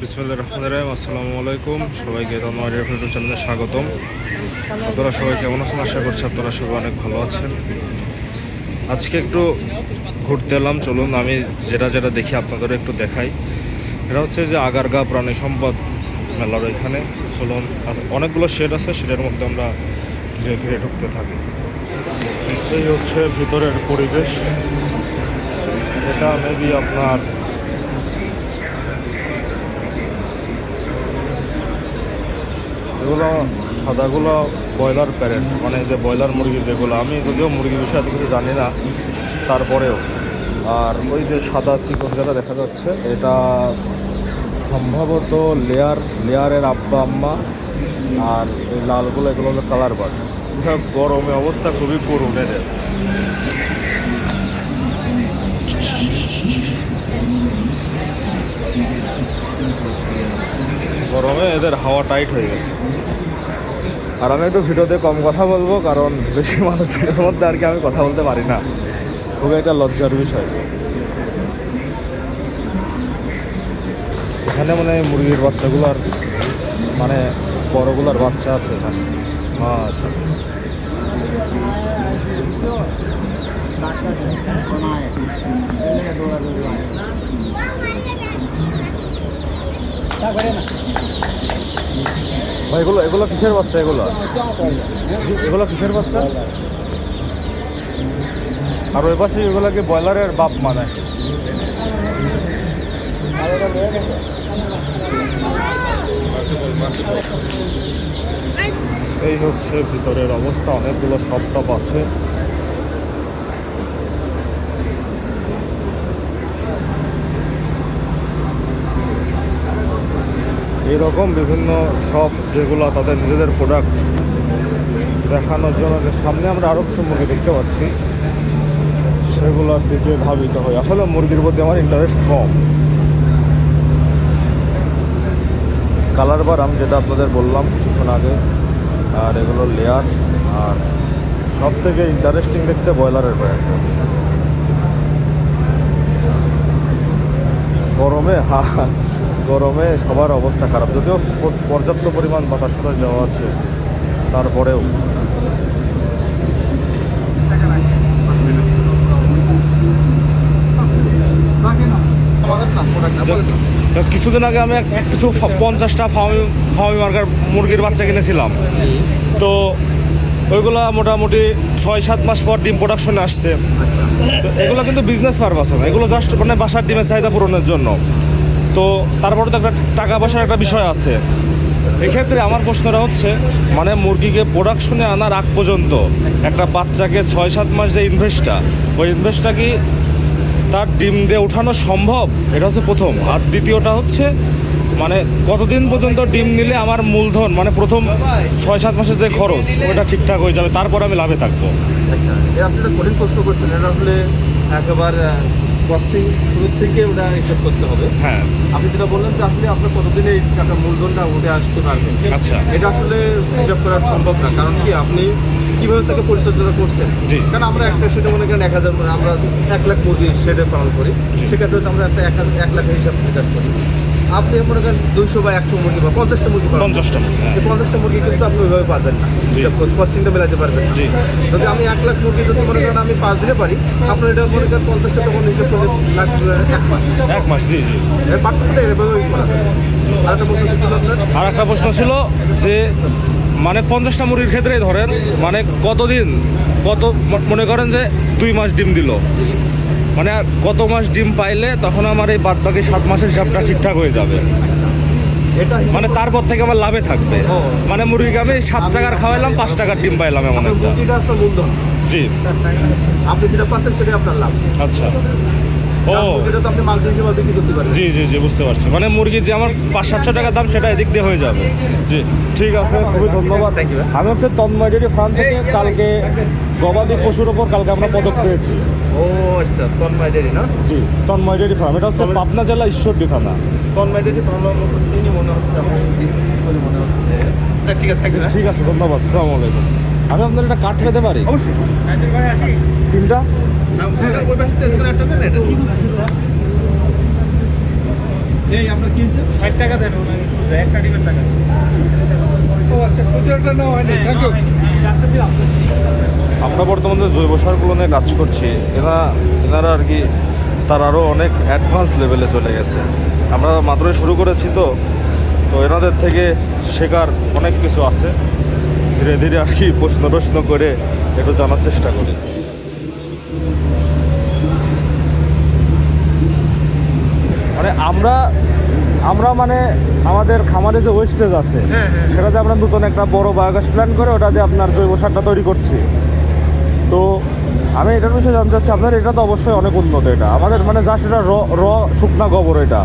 বিসমুল্লাহ রহমান রাহিম, আসসালামু আলাইকুম। সবাইকে ইউটিউব চ্যানেলে স্বাগতম। আপনারা সবাই কেমন আছেন? আশা করছি আপনারা সবাই অনেক ভালো আছেন। আজকে একটু ঘুরতে এলাম, চলুন আমি যেটা যেটা দেখি আপনাদের একটু দেখাই। এটা হচ্ছে যে আগারগা প্রাণী সম্পদ মেলার এখানে। চলুন অনেকগুলো শেড আছে সেটার মধ্যে আমরা ধীরে ধীরে ঢুকতে থাকি। এই হচ্ছে ভিতরের পরিবেশ। এটা মেবি আপনার এগুলো, সাদাগুলো ব্রয়লার প্যারেন্ট মানে যে ব্রয়লার মুরগি যেগুলো, আমি যদিও মুরগি বিষয়ে এত কিছু জানি না, তারপরেও। আর ওই যে সাদা চিকন যেটা দেখা যাচ্ছে, এটা সম্ভবত লেয়ার, লেয়ারের আব্বা, আম্মা, আর এই লালগুলো, এগুলো হলো কালার বার্ড। গরমে অবস্থা খুবই করুন এদের। গরমে এদের হাওয়া টাইট হয়ে গেছে। আর আমি একটু ভিডিওতে কম কথা বলব, কারণ বেশি মানুষের মধ্যে আর কি আমি কথা বলতে পারি না। খুবই একটা লজ্জার বিষয়। এখানে মানে মুরগির বাচ্চাগুলোর মানে বড়গুলোর বাচ্চা আছে এখানে। ভাই এগুলো এগুলো কিসের বাচ্চা এগুলো? এগুলো কিসের বাচ্চা? আর ওই পাশে এগুলোকে ব্রয়লারের বাপ মানে। এই হচ্ছে ভিতরের অবস্থা, অনেকগুলো শপ টপ আছে। এইরকম বিভিন্ন শপ যেগুলো তাদের নিজেদের প্রোডাক্ট দেখানোর জন্য সামনে আমরা আরও কিছু মুরগি দেখতে পাচ্ছি, সেগুলোর দিকে ধাবিত হই আসলে মুরগির প্রতি আমার ইন্টারেস্ট কম। কালার বার আমি যেটা আপনাদের বললাম কিছুক্ষণ আগে, আর এগুলো লেয়ার আর সব থেকে ইন্টারেস্টিং দেখতে ব্রয়লারের ব্র্যান্ড গরমে, হা গরমে সবার অবস্থা খারাপ। যদিও পর্যাপ্ত পরিমাণ বাতাস দেওয়া আছে, তারপরেও। কিছুদিন আগে আমি কিছু পঞ্চাশটা ফার্মি ফার্মি মার্কার মুরগির বাচ্চা কিনেছিলাম। তো ওইগুলা মোটামুটি ছয় সাত মাস পর ডিম প্রোডাকশনে আসছে। এগুলো কিন্তু বিজনেস পারপাস না। এগুলো জাস্ট মানে বাসার ডিমের চাহিদা পূরণের জন্য। তো তারপরে তো একটা টাকা পয়সার একটা বিষয় আছে। এক্ষেত্রে আমার প্রশ্নটা হচ্ছে মানে মুরগিকে প্রোডাকশনে আনার আগ পর্যন্ত একটা বাচ্চাকে ছয় সাত মাস যে ইনভেস্টটা ওই ইনভেস্টটা কি তার ডিম দিয়ে ওঠানো সম্ভব? এটা হচ্ছে প্রথম। আর দ্বিতীয়টা হচ্ছে মানে কতদিন পর্যন্ত ডিম নিলে আমার মূলধন মানে প্রথম ছয় সাত মাসের যে খরচ, ওটা ঠিকঠাক হয়ে যাবে, তারপর আমি লাভে থাকব। আচ্ছা আপনি একটা কঠিন প্রশ্ন করছেন এটা আসলে একেবারে কস্টিং শুরু থেকে ওটা হিসাব করতে হবে। হ্যাঁ। আপনি যেটা বললেন যে আপনি আপনার কতদিনে এই টাকা মূলধনটা উঠে আসতে পারবেন। আচ্ছা। এটা আসলে হিসাব করা সম্ভব না। কারণ কি আপনি কীভাবে তাকে পরিচর্যা করছেন। কারণ আমরা একটা সেটা মনে করেন এক হাজার আমরা এক লাখ মুরগি সেটে পালন করি। সেক্ষেত্রে আমরা একটা এক লাখের হিসাব নিকাশ করি। আপনি মনে করেন দুইশো বা একশো মুরগি বা পঞ্চাশটা মুরগি করেন। পঞ্চাশটা হ্যাঁ। পঞ্চাশটা মুরগি কিন্তু আপনি ওইভাবে পারবেন না। কস্টিংটা মেলাতে পারবেন না। জি। যদি আমি এক লাখ মুরগি যদি মনে করেন আমি পাঁচ দিনে পারি আপনার এটা মনে করেন পঞ্চাশটা তখন হিসাব করলে এক মাস। এক মাস জি জি। পার্থক্যটা এভাবেই করা আর একটা প্রশ্ন ছিল আপনার? আর একটা প্রশ্ন ছিল যে মানে পঞ্চাশটা মুরগির ক্ষেত্রে ধরেন মানে কতদিন কত মনে করেন যে দুই মাস ডিম দিল। মানে কত মাস ডিম পাইলে তখন আমার এই বাদ বাকি সাত মাসের হিসাবটা ঠিকঠাক হয়ে যাবে। এটা মানে তারপর থেকে আমার লাভে থাকবে। ও। মানে মুরগিকে আমি সাত টাকার খাওয়াইলাম পাঁচ টাকার ডিম পাইলাম এমন আপনার একটা। জি। আপনি যেটা পাচ্ছেন সেটাই আপনার লাভ। আচ্ছা। ও। আর মুরগিটা তো আপনি মাংস হিসেবে বিক্রি করতে পারবেন। জি জি জি বুঝতে পারছি। মানে মুরগি যে আমার পাঁচ সাতশো টাকার দাম সেটা এদিক দিয়ে হয়ে যাবে। জি ঠিক আছে খুবই ধন্যবাদ। আমি হচ্ছে তন্ময় ডেরি ফার্ম থেকে কালকে গবাদি পশুর ওপর কালকে আমরা পদক পেয়েছি। ও আচ্ছা তন্ময় ডেরি না? জি তন্ময় ডেরি ফার্ম। এটা হচ্ছে পাবনা জেলা ঈশ্বরদী থানা। তন্ময় ডেরি ভালো মতো চিনি মনে হচ্ছে আমার ডিসি বলে মনে হচ্ছে। ঠিক আছে ঠিক আছে ধন্যবাদ সালাম আলাইকুম। আমি আপনার একটা কাঠ পেতে পারি? অবশ্যই তিনটা? এটা। এই আপনার কি হয়েছে? ষাট টাকা দেন একটা টাকা ও আচ্ছা খুচরাটা নেওয়া হয়নি থ্যাংক ইউ আমরা বর্তমানে জৈব সারগুলো নিয়ে কাজ করছি, এরা, এনারা আর কি, তার আরও অনেক অ্যাডভান্স লেভেলে চলে গেছে। আমরা মাত্রই শুরু করেছি তো তো এনাদের থেকে শেখার অনেক কিছু আছে। ধীরে ধীরে আর কি প্রশ্ন প্রশ্ন করে একটু জানার চেষ্টা করি। মানে আমরা আমরা মানে আমাদের খামারে যে ওয়েস্টেজ আছে হ্যাঁ, হ্যাঁ। সেটাতে আমরা নতুন একটা বড় বায়োগ্যাস প্ল্যান করে ওটাতে আপনার জৈব সারটা তৈরি করছি তো আমি এটার বিষয়ে জানতে চাচ্ছি আপনার এটা তো অবশ্যই অনেক উন্নত এটা আমাদের মানে যা সেটা র র শুকনা গোবর এটা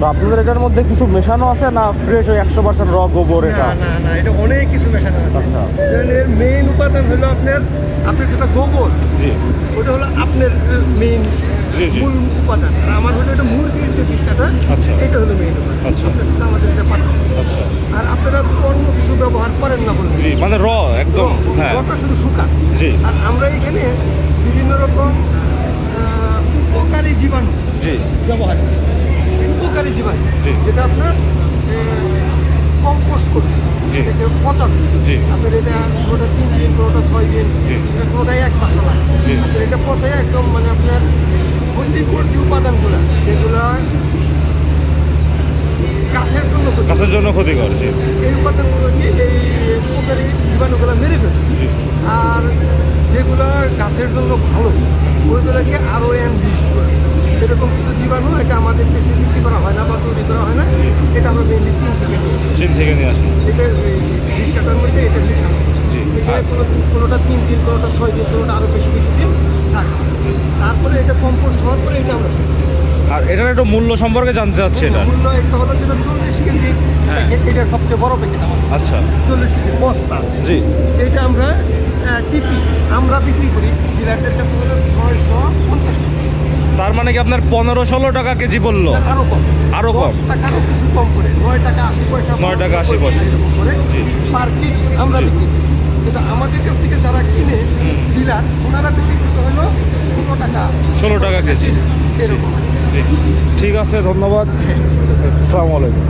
তো আপনাদের এটার মধ্যে কিছু মেশানো আছে না ফ্রেশ ওই একশো পার্সেন্ট র গোবর এটা না এটা অনেক কিছু মেশানো আছে আচ্ছা। এর মেইন উপাদান হলো আপনার আপনার যেটা গোবর জি ওটা হলো আপনার মেইন। মূল উপাদান আর আমার হলো এটা মুরগির যে বিষয়টা আচ্ছা। এটা হলো মেইন আচ্ছা। আমাদের এটা পার্থক্য আচ্ছা আর আপনারা অন্য কিছু ব্যবহার করেন না বলবেন জি মানে র একদম হ্যাঁ রটা শুধু শুকান জি। আর আমরা এখানে বিভিন্ন রকম উপকারী জীবাণু জি ব্যবহার করি উপকারী জীবাণু। যেটা আপনার কম্পোস্ট করবে। এটাকে পচাবে জি। আপনার এটা কোনোটা তিন দিন কোনোটা ছয় দিন। কোনোটাই এক মাস লাগে। আপনার এটা পচায় একদম মানে আপনার যে উপাদানগুলো যেগুলো গাছের জন্য গাছের জন্য ক্ষতিকর জি। এই উপাদানগুলো নিয়ে এই উপকারী জীবাণুগুলো মেরে ফেলবে। জি। আর যেগুলো গাছের জন্য ভালো ওইগুলোকে আরও এনরিচ করে এরকম কিছু জীবাণু এটা আমাদের দেশে বিক্রি করা হয় না বা তৈরি করা হয় না এটা আমরা মেনলি চীন থেকে চীন থেকে নিয়ে আসেন এটা বিশ টাকার মধ্যে এটা জি। এখানে কোনো কোনোটা তিন দিন কোনোটা ছয় দিন কোনোটা আরও বেশি বেশি দিন তারপরে এটা কম্পোস্ট হওয়ার পরে এটা আমরা আর এটার একটু মূল্য সম্পর্কে জানতে চাচ্ছি এটা। মূল্য একটা হলো যেটা চল্লিশ কেজি হ্যাঁ। এটা সবচেয়ে বড় প্যাকেট আমাদের আচ্ছা। চল্লিশ কেজি বস্তা। জি। এটা আমরা টিপি। আমরা বিক্রি করি ডিলারদের কাছে হলো ছয়শো পঞ্চাশ তার মানে কি আপনার পনেরো ষোলো টাকা কেজি বলল? আরও কম। আরও কম? দশ কিছু কম করে। নয় টাকা আশি পয়সা নয় টাকা আশি পয়সা। জি। পার কেজি আমরা বিক্রি করি। কিন্তু আমাদের কাছ থেকে যারা কিনে ডিলার ওনারা বিক্রি করতে হলো ষোলো টাকা। ষোলো টাকা কেজি। এরকম। ঠিক আছে ধন্যবাদ। আসসালামু আলাইকুম।